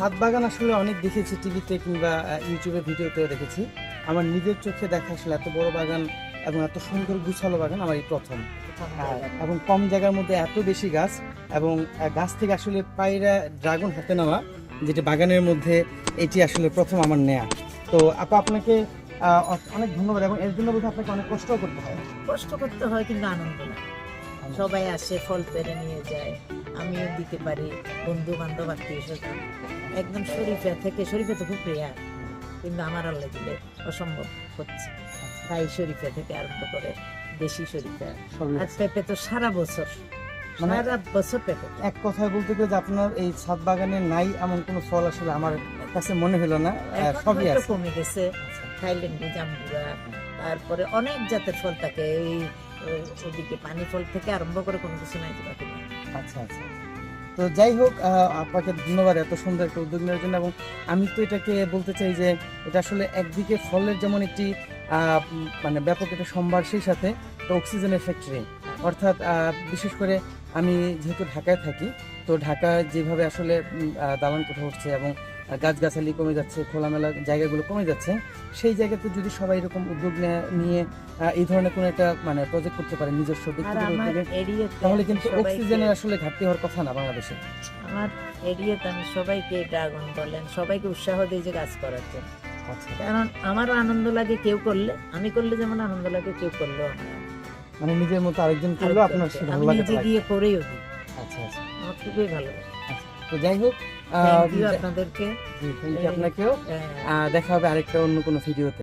ছাদ বাগান আসলে অনেক দেখেছি টিভিতে কিংবা ইউটিউবে ভিডিওতেও দেখেছি। আমার নিজের চোখে দেখা আসলে এত বড় বাগান এবং এত সুন্দর গুছালো বাগান আমার এই প্রথম। এবং কম জায়গার মধ্যে এত বেশি গাছ এবং গাছ থেকে আসলে পায়রা, ড্রাগন হাতে নেওয়া, যেটি বাগানের মধ্যে এটি আসলে প্রথম আমার নেয়া। তো আপা আপনাকে অনেক ধন্যবাদ এবং এর জন্য বোধহয় আপনাকে অনেক কষ্ট করতে হয়। কষ্ট করতে হয় কিন্তু আনন্দ সবাই আসে, ফল পেরে নিয়ে যায়। আমিও দিতে পারি বন্ধু বান্ধব আত্মীয় স্বজন একদম শরীফা থেকে শরীফা তো খুব রেয়ার কিন্তু আমার আল্লাহ দিলে অসম্ভব হচ্ছে। তাই শরীফা থেকে আরম্ভ করে দেশি শরীফা। আর পেঁপে তো সারা বছর মানে- সারা বছর পেঁপে। এক কথায় বলতে গেলে আপনার এই ছাদ বাগানে নাই এমন কোনো ফল আসলে আমার কাছে মনে হলো না সবই আছে। কমে গেছে। থাইল্যান্ডি জাম্বুরা তারপরে অনেক জাতের ফল থাকে এই ওদিকে পানি ফল থেকে আরম্ভ করে কোনো কিছু নাই। আচ্ছা আচ্ছা। তো যাই হোক আপনাকে ধন্যবাদ এত সুন্দর একটা উদ্যোগ নেওয়ার জন্য। এবং আমি তো এটাকে বলতে চাই যে, এটা আসলে একদিকে ফলের যেমন একটি মানে ব্যাপক একটা সম্ভার, সেই সাথে অক্সিজেনের ফ্যাক্টরি অর্থাৎ বিশেষ করে আমি যেহেতু ঢাকায় থাকি তো ঢাকায় যেভাবে আসলে দালান কোঠা উঠছে এবং গাছগাছালি কমে যাচ্ছে খোলামেলা জায়গাগুলো কমে যাচ্ছে সেই জায়গাতে যদি সবাই এরকম উদ্যোগ নেয়া- এই ধরনের কোনো একটা মানে প্রজেক্ট করতে পারে নিজস্ব তাহলে কিন্তু অক্সিজেনের আসলে ঘাটতি হওয়ার কথা না বাংলাদেশে। আমার এরিয়াতে আমি সবাইকে ড্রাগন বলেন সবাইকে উৎসাহ দিই যে গাছ করার জন্য। আচ্ছা। কারণ আমারও আনন্দ লাগে কেউ করলে আমি করলে যেমন আনন্দ লাগে কেউ করলেও আমার মানে নিজের মতো আরেকজন করল করলেও আপনার সে ভালো লাগে নিজে দিয়ে করেও দিই আচ্ছা আচ্ছা। আমার খুবই ভালো তো যাই হোক আপনাদেরকে। আপনাকেও। আহ, দেখা হবে আরেকটা অন্য কোনো ভিডিওতে।